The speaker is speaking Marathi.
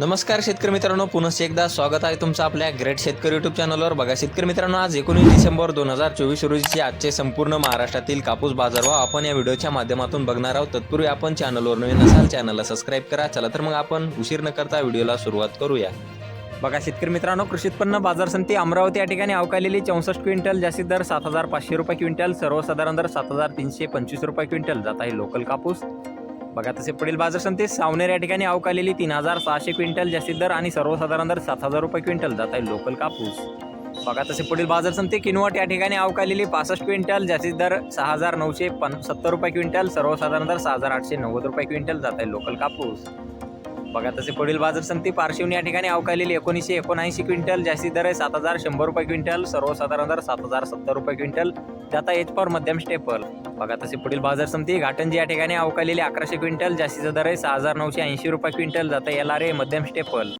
नमस्कार शेतकरी मित्रांनो पुन्हा एकदा स्वागत आहे तुमचं आपल्या ग्रेट शेतकरी युट्यूब चॅनलवर बघा शेतकरी मित्रांनो आज एकोणीस डिसेंबर दोन हजार चोवीस रोजीचे आजचे संपूर्ण महाराष्ट्रातील कापूस बाजारभाव आपण या व्हिडिओच्या माध्यमातून बघणार आहोत. तत्पूर्वी आपण चॅनलवर नवीन असाल चॅनलला सबस्क्राईब करा. चला तर मग आपण उशीर न करता व्हिडिओला सुरुवात करूया. बघा शेतकरी मित्रांनो कृषी उत्पन्न बाजार समिती अमरावती या ठिकाणी अवकालेली चौसष्ट क्विंटल जास्तीत दर सात हजार पाचशे रुपये क्विंटल सर्वसाधारण दर सात हजार तीनशे पंचवीस रुपये क्विंटल. जात आहे लोकल कापूस. बघा तसे पुढील बाजार समिती सावनेर या ठिकाणी अवकालेली तीन हजार सहाशे क्विंटल जास्तीत दर आणि सर्वसाधारण दर सात हजार रुपये क्विंटल. जात आहे लोकल कापूस. बघा तसे पुढील बाजार समिती किनवट या ठिकाणी अवकालेली पासष्ट क्विंटल जास्तीत दर सहा हजार नऊशे पन सत्तर रुपये क्विंटल सर्वसाधारण दर सहा हजार आठशे नव्वद रुपये क्विंटल. जात आहे लोकल कापूस. बघा तसे पुढील बाजार समिती पारशिवनी या ठिकाणी अवकालेली एकोणीसशे एकोणऐंशी क्विंटल जास्ती दर आहे सात हजार शंभर रुपये क्विंटल सर्वसाधारण दर सात हजार सत्तर रुपये क्विंटल. त्याचा एच पर मध्यम स्टेपल बघा तसे पुढील बाजार समिती घाटंजी या ठिकाणी अवकालेली अकराशे क्विंटल जास्तीचा दर आहे सहा हजार नऊशे ऐंशी रुपये क्विंटल जाता एल आर ए मध्यम स्टेपल